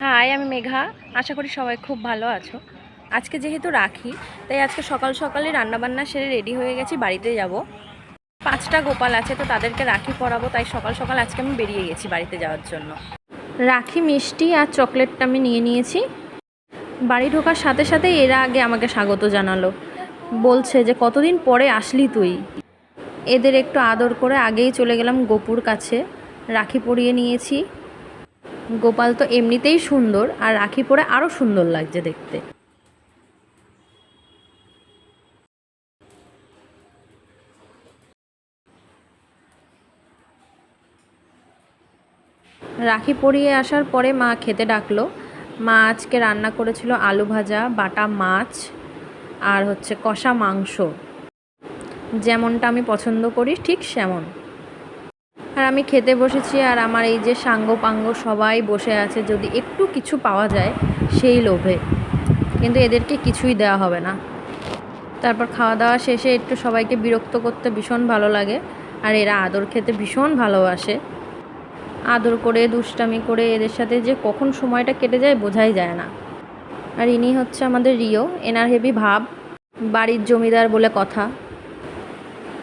High আমি মেঘা। আশা করি সবাই খুব ভালো আছো। আজকে যেহেতু রাখি, তাই আজকে সকাল সকালে রান্নাবান্না সেরে রেডি হয়ে গেছি, বাড়িতে যাব। পাঁচটা গোপাল আছে, তো তাদেরকে রাখি পরাবো, তাই সকাল সকাল আজকে আমি বেরিয়ে গেছি বাড়িতে যাওয়ার জন্য। রাখি মিষ্টি আর চকলেটটা আমি নিয়ে নিয়েছি। বাড়ি ঢোকার সাথে সাথে এরা আগে আমাকে স্বাগত জানালো। বলছে যে, কতদিন পরে আসলি তুই? এদের একটু আদর করে আগেই চলে গেলাম গোপুর কাছে। রাখি পরিয়ে নিয়েছি। গোপাল তো এমনিতেই সুন্দর আর রাখি পরে আরও সুন্দর লাগছে দেখতে। রাখি পরিয়ে আসার পরে মা খেতে ডাকলো। মা আজকে রান্না করেছিল আলু ভাজা, বাটা মাছ আর হচ্ছে কষা মাংস। যেমনটা আমি পছন্দ করি, ঠিক সেমন। আর আমি খেতে বসেছি আর আমার এই যে সাঙ্গ পাঙ্গ সবাই বসে আছে, যদি একটু কিছু পাওয়া যায় সেই লোভে। কিন্তু এদেরকে কিছুই দেওয়া হবে না। তারপর খাওয়া দাওয়া শেষে একটু সবাইকে বিরক্ত করতে ভীষণ ভালো লাগে আর এরা আদর খেতে ভীষণ ভালোবাসে। আদর করে, দুষ্টামি করে এদের সাথে যে কখন সময়টা কেটে যায় বোঝাই যায় না। আর ইনি হচ্ছে আমাদের রিও, এনার হেভি ভাব, বাড়ির জমিদার বলে কথা।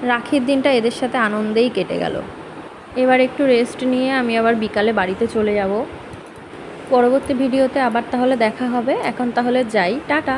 রাখির দিনটা এদের সাথে আনন্দেই কেটে গেল। এবার একটু রেস্ট নিয়ে আমি আবার বিকালে বাড়িতে চলে যাব। পরবর্তী ভিডিওতে আবার তাহলে দেখা হবে। এখন তাহলে যাই। টাটা!